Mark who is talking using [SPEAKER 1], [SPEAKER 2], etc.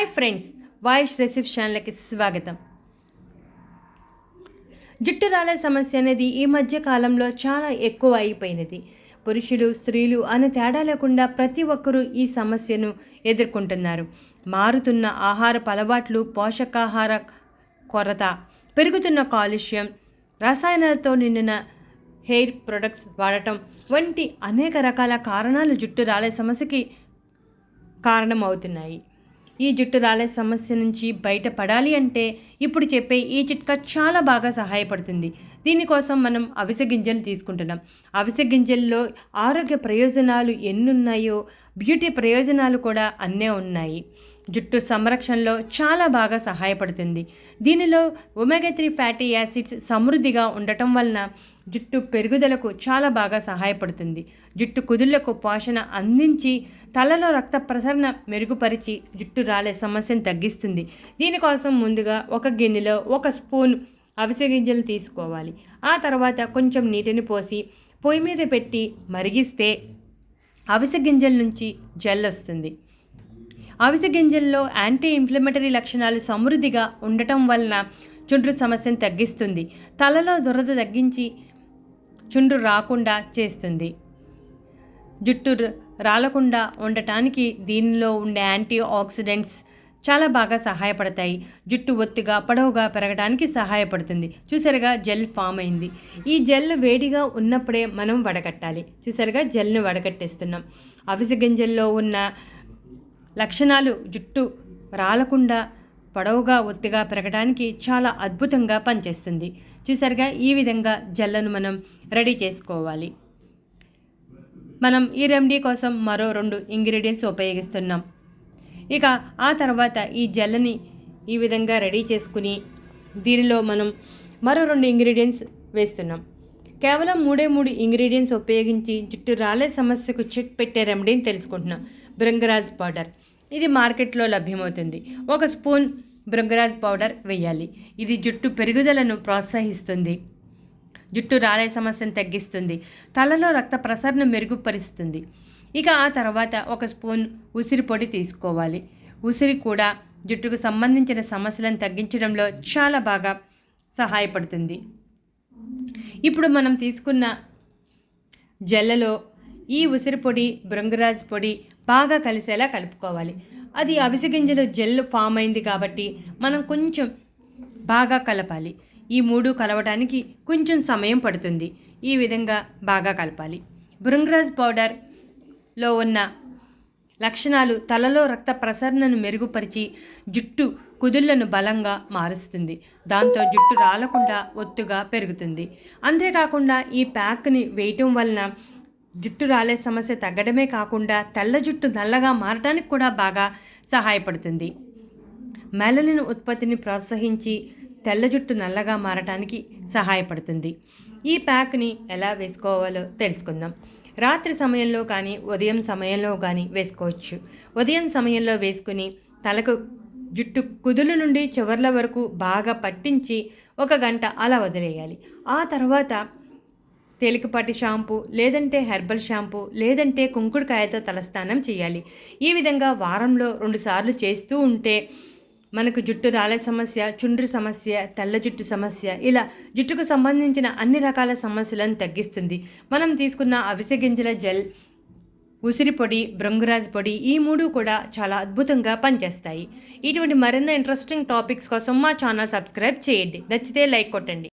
[SPEAKER 1] Hi friends voice రెసిప్ ఛానల్కి స్వాగతం. జుట్టు రాలే సమస్య అనేది ఈ మధ్య కాలంలో చాలా ఎక్కువ అయిపోయినది. పురుషులు స్త్రీలు అనే తేడా లేకుండా ప్రతి ఒక్కరూ ఈ సమస్యను ఎదుర్కొంటున్నారు. మారుతున్న ఆహారపు అలవాట్లు పోషకాహార కొరత పెరుగుతున్న కాలుష్యం రసాయనాలతో నిండిన హెయిర్ ప్రొడక్ట్స్ వాడటం వంటి అనేక రకాల కారణాలు జుట్టు రాలే సమస్యకి కారణమవుతున్నాయి. ఈ జుట్టు రాలే సమస్య నుంచి బయటపడాలి అంటే ఇప్పుడు చెప్పే ఈ చిట్కా చాలా బాగా సహాయపడుతుంది. దీనికోసం మనం అవిసె గింజలు తీసుకుంటున్నాం. అవిసె గింజల్లో ఆరోగ్య ప్రయోజనాలు ఎన్నున్నాయో బ్యూటీ ప్రయోజనాలు కూడా అన్నే ఉన్నాయి. జుట్టు సంరక్షణలో చాలా బాగా సహాయపడుతుంది. దీనిలో ఒమేగా త్రీ ఫ్యాటీ యాసిడ్స్ సమృద్ధిగా ఉండటం వలన జుట్టు పెరుగుదలకు చాలా బాగా సహాయపడుతుంది. జుట్టు కుదుళ్ళకు పోషణ అందించి తలలో రక్త ప్రసరణ మెరుగుపరిచి జుట్టు రాలే సమస్యను తగ్గిస్తుంది. దీనికోసం ముందుగా ఒక గిన్నెలో ఒక స్పూన్ అవిసె గింజలు తీసుకోవాలి. ఆ తర్వాత కొంచెం నీటిని పోసి పొయ్యి మీద పెట్టి మరిగిస్తే అవిసె గింజల నుంచి జెల్ వస్తుంది. అవిసె గింజల్లో యాంటీ ఇన్ఫ్లమేటరీ లక్షణాలు సమృద్ధిగా ఉండటం వలన చుండ్రు సమస్యను తగ్గిస్తుంది. తలలో దురద తగ్గించి చుండ్రు రాకుండా చేస్తుంది. జుట్టు రాలకుండా ఉండటానికి దీనిలో ఉండే యాంటీ ఆక్సిడెంట్స్ చాలా బాగా సహాయపడతాయి. జుట్టు ఒత్తిగా పొడవుగా పెరగడానికి సహాయపడుతుంది. చూసారుగా జెల్ ఫామ్ అయింది. ఈ జెల్ వేడిగా ఉన్నప్పుడే మనం వడకట్టాలి. చూసారుగా జెల్ని వడగట్టేస్తున్నాం అవిసె గింజల్లో ఉన్న లక్షణాలు జుట్టు రాలకుండా పొడవుగా ఒత్తిగా పెరగడానికి చాలా అద్భుతంగా పనిచేస్తుంది. చూసారుగా ఈ విధంగా జెల్లను మనం రెడీ చేసుకోవాలి. మనం ఈ రెమెడీ కోసం మరో రెండు ఇంగ్రీడియంట్స్ ఉపయోగిస్తున్నాం. ఇక ఆ తర్వాత ఈ జెల్లని ఈ విధంగా రెడీ చేసుకుని దీనిలో మనం మరో రెండు ఇంగ్రీడియంట్స్ వేస్తున్నాం. కేవలం మూడే మూడు ఇంగ్రీడియంట్స్ ఉపయోగించి జుట్టు రాలే సమస్యకు చెక్ పెట్టే రెమెడీని తెలుసుకుంటున్నాం. బృంగరాజ్ పౌడర్. ఇది మార్కెట్లో లభ్యమవుతుంది. ఒక స్పూన్ బృంగరాజ్ పౌడర్ వేయాలి. ఇది జుట్టు పెరుగుదలను ప్రోత్సహిస్తుంది. జుట్టు రాలే సమస్యను తగ్గిస్తుంది. తలలో రక్త ప్రసరణ మెరుగుపరుస్తుంది. ఇక ఆ తర్వాత ఒక స్పూన్ ఉసిరి పొడి తీసుకోవాలి. ఉసిరి కూడా జుట్టుకు సంబంధించిన సమస్యలను తగ్గించడంలో చాలా బాగా సహాయపడుతుంది. ఇప్పుడు మనం తీసుకున్న జల్లలో ఈ ఉసిరి పొడి బృంగరాజ్ పొడి బాగా కలిసేలా కలుపుకోవాలి. అది అవిసె గింజలు జెల్ ఫామ్ అయింది కాబట్టి మనం కొంచెం బాగా కలపాలి. ఈ మూడు కలవడానికి కొంచెం సమయం పడుతుంది. ఈ విధంగా బాగా కలపాలి. బృంగరాజ్ పౌడర్లో ఉన్న లక్షణాలు తలలో రక్త ప్రసరణను మెరుగుపరిచి జుట్టు కుదుళ్ళను బలంగా మారుస్తుంది. దాంతో జుట్టు రాలకుండా ఒత్తుగా పెరుగుతుంది. అంతేకాకుండా ఈ ప్యాక్ని వేయటం వలన జుట్టు రాలే సమస్య తగ్గడమే కాకుండా తెల్ల జుట్టు నల్లగా మారడానికి కూడా బాగా సహాయపడుతుంది. మెలనిన్ ఉత్పత్తిని ప్రోత్సహించి తెల్ల జుట్టు నల్లగా మారటానికి సహాయపడుతుంది. ఈ ప్యాక్ని ఎలా వేసుకోవాలో తెలుసుకుందాం. రాత్రి సమయంలో కానీ ఉదయం సమయంలో కానీ వేసుకోవచ్చు. ఉదయం సమయంలో వేసుకుని తలకు జుట్టు కుదుల నుండి చివర్ల వరకు బాగా పట్టించి ఒక గంట అలా వదిలేయాలి. ఆ తర్వాత తేలికపాటి షాంపూ లేదంటే హెర్బల్ షాంపూ లేదంటే కుంకుడుకాయతో తలస్నానం చేయాలి. ఈ విధంగా వారంలో రెండుసార్లు చేస్తూ ఉంటే మనకు జుట్టు రాలే సమస్య చుండ్రు సమస్య తెల్ల జుట్టు సమస్య ఇలా జుట్టుకు సంబంధించిన అన్ని రకాల సమస్యలను తగ్గిస్తుంది. మనం తీసుకున్న అవిసె గింజల జెల్ ఉసిరి పొడి బృంగరాజ్ పొడి ఈ మూడు కూడా చాలా అద్భుతంగా పనిచేస్తాయి. ఇటువంటి మరిన్ని ఇంట్రెస్టింగ్ టాపిక్స్ కోసం మా ఛానల్ సబ్స్క్రైబ్ చేయండి. నచ్చితే లైక్ కొట్టండి.